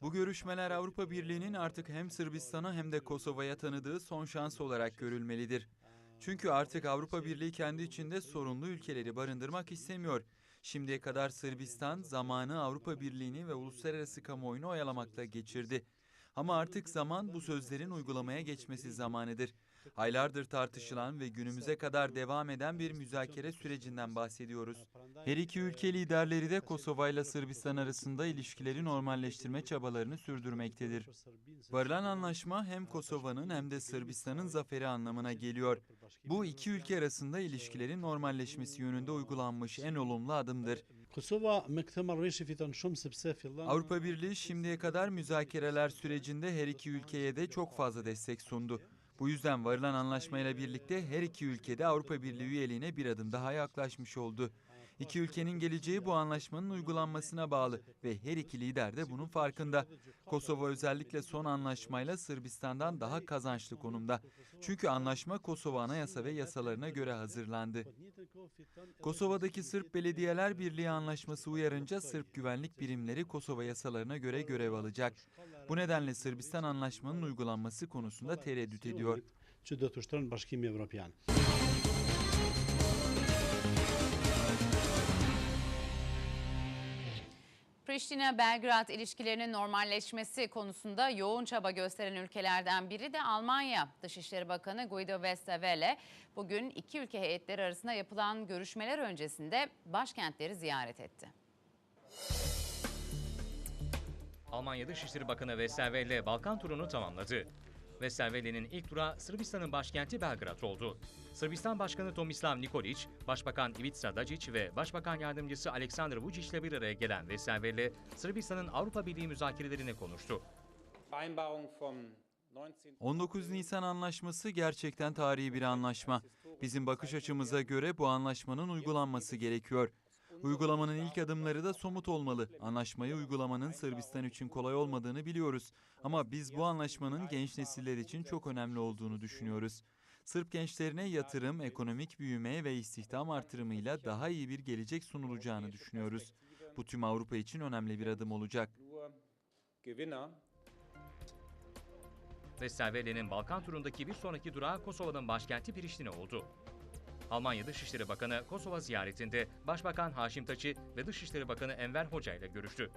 Bu görüşmeler Avrupa Birliği'nin artık hem Sırbistan'a hem de Kosova'ya tanıdığı son şans olarak görülmelidir. Çünkü artık Avrupa Birliği kendi içinde sorunlu ülkeleri barındırmak istemiyor. Şimdiye kadar Sırbistan zamanı Avrupa Birliği'ni ve uluslararası kamuoyunu oyalamakla geçirdi. Ama artık zaman bu sözlerin uygulamaya geçmesi zamanıdır. Aylardır tartışılan ve günümüze kadar devam eden bir müzakere sürecinden bahsediyoruz. Her iki ülke liderleri de Kosova ile Sırbistan arasında ilişkileri normalleştirme çabalarını sürdürmektedir. Varılan anlaşma hem Kosova'nın hem de Sırbistan'ın zaferi anlamına geliyor. Bu iki ülke arasında ilişkilerin normalleşmesi yönünde uygulanmış en olumlu adımdır. Avrupa Birliği şimdiye kadar müzakereler sürecinde her iki ülkeye de çok fazla destek sundu. Bu yüzden varılan anlaşmayla birlikte her iki ülkede Avrupa Birliği üyeliğine bir adım daha yaklaşmış oldu. İki ülkenin geleceği bu anlaşmanın uygulanmasına bağlı ve her iki lider de bunun farkında. Kosova özellikle son anlaşmayla Sırbistan'dan daha kazançlı konumda. Çünkü anlaşma Kosova Anayasa ve yasalarına göre hazırlandı. Kosova'daki Sırp Belediyeler Birliği anlaşması uyarınca Sırp güvenlik birimleri Kosova yasalarına göre görev alacak. Bu nedenle Sırbistan anlaşmanın uygulanması konusunda tereddüt ediyor. që do të ushtronë Bashkimi. Priştine-Belgrad ilişkilerinin normalleşmesi konusunda yoğun çaba gösteren ülkelerden biri de Almanya. Dışişleri Bakanı Guido Westerwelle bugün iki ülke heyetleri arasında yapılan görüşmeler öncesinde başkentleri ziyaret etti. Almanya Dışişleri Bakanı Westerwelle Balkan turunu tamamladı. Westerwelle'nin ilk durağı Sırbistan'ın başkenti Belgrad oldu. Sırbistan Başkanı Tomislav Nikolic, Başbakan Ivica Dacic ve Başbakan Yardımcısı Aleksandar Vučić ile bir araya gelen Westerwelle, Sırbistan'ın Avrupa Birliği müzakerelerine konuştu. Vereinbarung vom 19. 19 Nisan Anlaşması gerçekten tarihi bir anlaşma. Bizim bakış açımıza göre bu anlaşmanın uygulanması gerekiyor. Uygulamanın ilk adımları da somut olmalı. Anlaşmayı uygulamanın Sırbistan için kolay olmadığını biliyoruz. Ama biz bu anlaşmanın genç nesiller için çok önemli olduğunu düşünüyoruz. Sırp gençlerine yatırım, ekonomik büyüme ve istihdam artırımıyla daha iyi bir gelecek sunulacağını düşünüyoruz. Bu tüm Avrupa için önemli bir adım olacak. Westerwelle'nin Balkan turundaki bir sonraki durağı Kosova'nın başkenti Priştine oldu. Almanya Dışişleri Bakanı Kosova ziyaretinde Başbakan Haşim Taçi ve Dışişleri Bakanı Enver Hoca ile görüştü.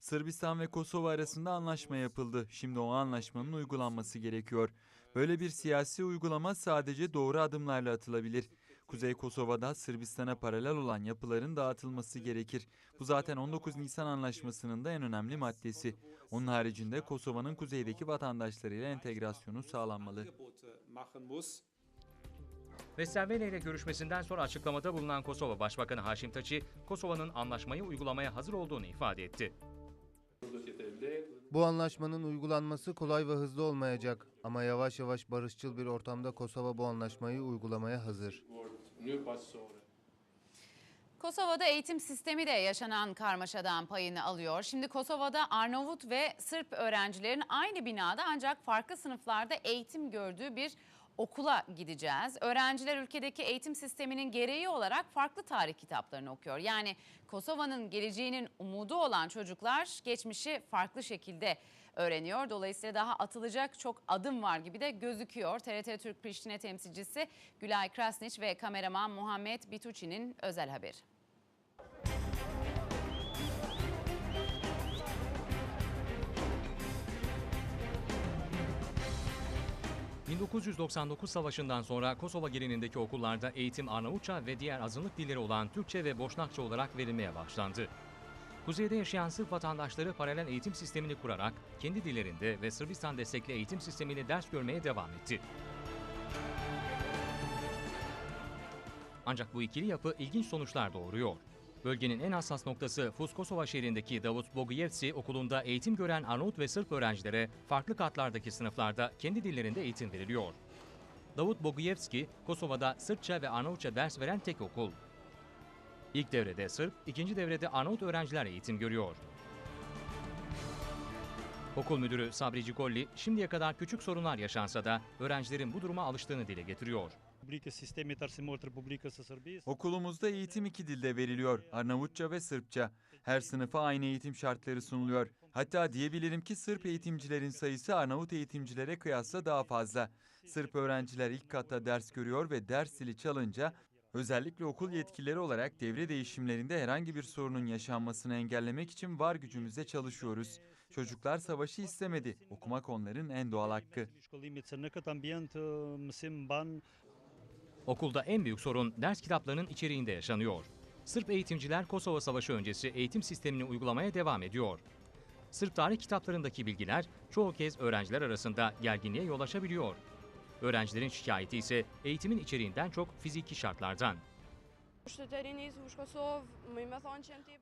Sırbistan ve Kosova arasında anlaşma yapıldı. Şimdi o anlaşmanın uygulanması gerekiyor. Böyle bir siyasi uygulama sadece doğru adımlarla atılabilir. Kuzey Kosova'da Sırbistan'a paralel olan yapıların dağıtılması gerekir. Bu zaten 19 Nisan Anlaşması'nın da en önemli maddesi. Onun haricinde Kosova'nın kuzeydeki vatandaşlarıyla entegrasyonu sağlanmalı. Westerwelle ile görüşmesinden sonra açıklamada bulunan Kosova Başbakanı Haşim Taçi, Kosova'nın anlaşmayı uygulamaya hazır olduğunu ifade etti. Bu anlaşmanın uygulanması kolay ve hızlı olmayacak ama yavaş yavaş barışçıl bir ortamda Kosova bu anlaşmayı uygulamaya hazır. Kosova'da eğitim sistemi de yaşanan karmaşadan payını alıyor. Şimdi Kosova'da Arnavut ve Sırp öğrencilerin aynı binada ancak farklı sınıflarda eğitim gördüğü bir okula gideceğiz. Öğrenciler ülkedeki eğitim sisteminin gereği olarak farklı tarih kitaplarını okuyor. Yani Kosova'nın geleceğinin umudu olan çocuklar geçmişi farklı şekilde öğreniyor. Dolayısıyla daha atılacak çok adım var gibi de gözüküyor. TRT Türk Priştine temsilcisi Gülay Krasniç ve kameraman Muhammed Bituçi'nin özel haberi. ...1999 savaşından sonra Kosova genelindeki okullarda eğitim Arnavutça ve diğer azınlık dilleri olan Türkçe ve Boşnakça olarak verilmeye başlandı. Kuzeyde yaşayan Sırp vatandaşları paralel eğitim sistemini kurarak kendi dillerinde ve Sırbistan destekli eğitim sistemiyle ders görmeye devam etti. Ancak bu ikili yapı ilginç sonuçlar doğuruyor. Bölgenin en hassas noktası Fuz Kosova şehrindeki Davut Boguyevsi okulunda eğitim gören Arnavut ve Sırp öğrencilere farklı katlardaki sınıflarda kendi dillerinde eğitim veriliyor. Davut Boguyevski, Kosova'da Sırpça ve Arnavutça ders veren tek okul. İlk devrede Sırp, ikinci devrede Arnavut öğrenciler eğitim görüyor. Okul müdürü Sabri Cikolli şimdiye kadar küçük sorunlar yaşansa da öğrencilerin bu duruma alıştığını dile getiriyor. Okulumuzda eğitim iki dilde veriliyor. Arnavutça ve Sırpça. Her sınıfa aynı eğitim şartları sunuluyor. Hatta diyebilirim ki Sırp eğitimcilerin sayısı Arnavut eğitimcilere kıyasla daha fazla. Sırp öğrenciler ilk katta ders görüyor ve ders zili çalınca özellikle okul yetkilileri olarak devre değişimlerinde herhangi bir sorunun yaşanmasını engellemek için var gücümüzle çalışıyoruz. Çocuklar savaşı istemedi. Okumak onların en doğal hakkı. Okulda en büyük sorun ders kitaplarının içeriğinde yaşanıyor. Sırp eğitimciler Kosova Savaşı öncesi eğitim sistemini uygulamaya devam ediyor. Sırp tarih kitaplarındaki bilgiler çoğu kez öğrenciler arasında gerginliğe yol açabiliyor. Öğrencilerin şikayeti ise eğitimin içeriğinden çok fiziki şartlardan.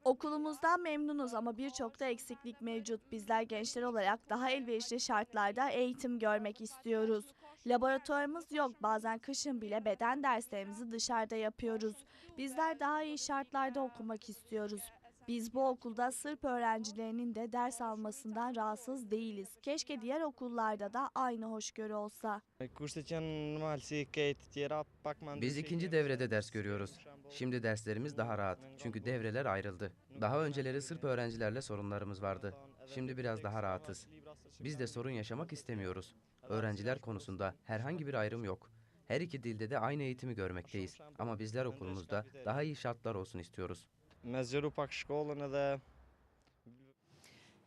Okulumuzdan memnunuz ama birçok da eksiklik mevcut. Bizler gençler olarak daha elverişli şartlarda eğitim görmek istiyoruz. Laboratuvarımız yok. Bazen kışın bile beden derslerimizi dışarıda yapıyoruz. Bizler daha iyi şartlarda okumak istiyoruz. Biz bu okulda Sırp öğrencilerinin de ders almasından rahatsız değiliz. Keşke diğer okullarda da aynı hoşgörü olsa. Biz ikinci devrede ders görüyoruz. Şimdi derslerimiz daha rahat. Çünkü devreler ayrıldı. Daha önceleri Sırp öğrencilerle sorunlarımız vardı. Şimdi biraz daha rahatız. Biz de sorun yaşamak istemiyoruz. Öğrenciler konusunda herhangi bir ayrım yok. Her iki dilde de aynı eğitimi görmekteyiz. Ama bizler okulumuzda daha iyi şartlar olsun istiyoruz.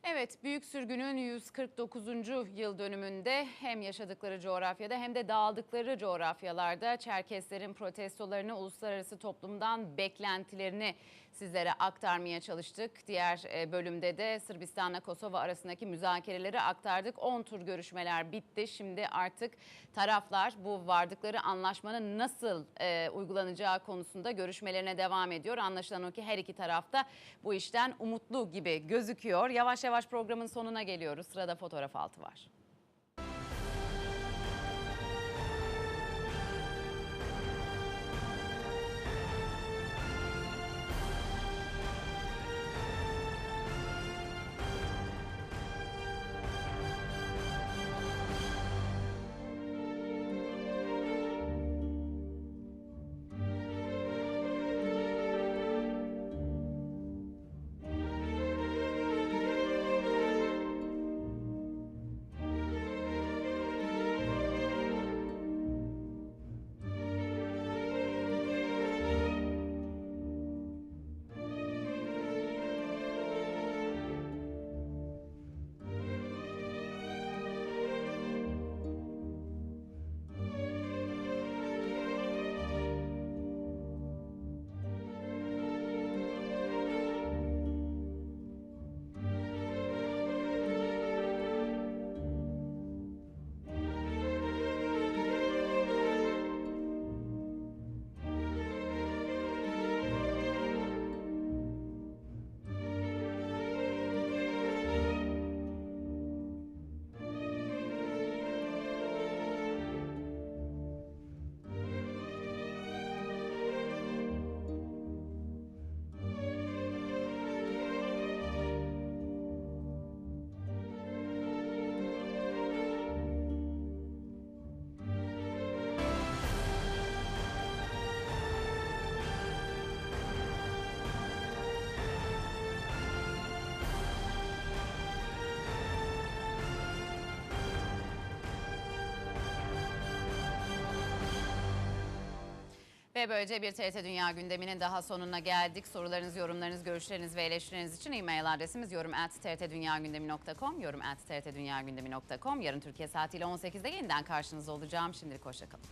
Evet, Büyük Sürgün'ün 149. yıl dönümünde hem yaşadıkları coğrafyada hem de dağıldıkları coğrafyalarda Çerkeslerin protestolarını, uluslararası toplumdan beklentilerini sizlere aktarmaya çalıştık. Diğer e, bölümde de Sırbistan'la Kosova arasındaki müzakereleri aktardık. 10 tur görüşmeler bitti. Şimdi artık taraflar bu vardıkları anlaşmanın nasıl e, uygulanacağı konusunda görüşmelerine devam ediyor. Anlaşılan o ki her iki tarafta bu işten umutlu gibi gözüküyor. Yavaş yavaş programın sonuna geliyoruz. Sırada fotoğraf altı var. Böylece bir TRT Dünya gündeminin daha sonuna geldik. Sorularınız, yorumlarınız, görüşleriniz ve eleştirileriniz için e-mail adresimiz yorum@trtdunyagündemi.com, yorum@trtdunyagündemi.com. Yarın Türkiye saatiyle 18'de yeniden karşınızda olacağım. Şimdilik hoşçakalın.